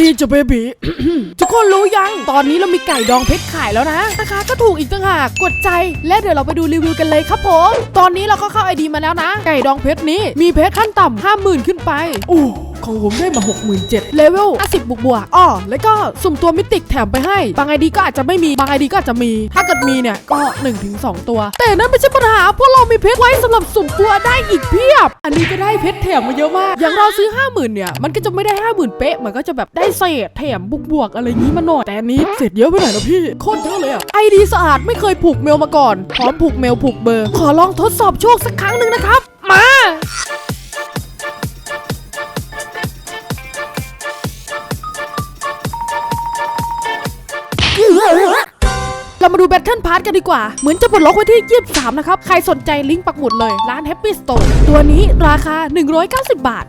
นี่จะเบบีทุกคนรู้ยัง ตอนนี้เรามีไก่ดองเพชรขายแล้วนะราคาก็ถูกอีกต่างหากกดใจ และเดี๋ยวเราไปดูรีวิวกันเลยครับผม ตอนนี้เราก็เข้าไอดีมาแล้วนะ ไก่ดองเพชรนี้มีเพชรขั้นต่ำห้าหมื่นขึ้นไปโอ้ ของผมได้มา6 7 0 0 0เลเวล50บวกบวกอ้อแล้วก็สุ่มตัวมิติกแถมไปให้ บางไอดีก็อาจจะไม่มี บางไอดีก็อาจจะมี ถ้าเกิดมีเนี่ย ก็ 1-2 ตัว แต่นั่นไม่ใช่ปัญหา เพราะเรามีเพชรไว้สำหรับสุ่มตัวได้อีกเพียบ อันนี้ก็ได้เพชรแถมมาเยอะมาก อย่างเราซื้อ 50,000 เนี่ย มันก็จะไม่ได้ 50,000 เป๊ะ มันก็จะแบบได้เศษแถมบวกบวกอะไรงี้มาหน่อย แต่อันนี้เศษเยอะไปหน่อยนะพี่โคตรเยอะเลยอะไอดีสะอาดไม่เคยผูกเมลมาก่อน พร้อมผูกเมลผูกเบอร์ ขอลองทดสอบโชคสักครั้งหนึ่งนะครับ เรามาดูแบทเทิลพาร์ทกันดีกว่า เหมือนจะปลดล็อกไว้ที่ 23 นะครับ ใครสนใจลิงก์ปักหมุดเลย ร้านแฮปปี้สโตร์ตัวนี้ราคา 190 บาท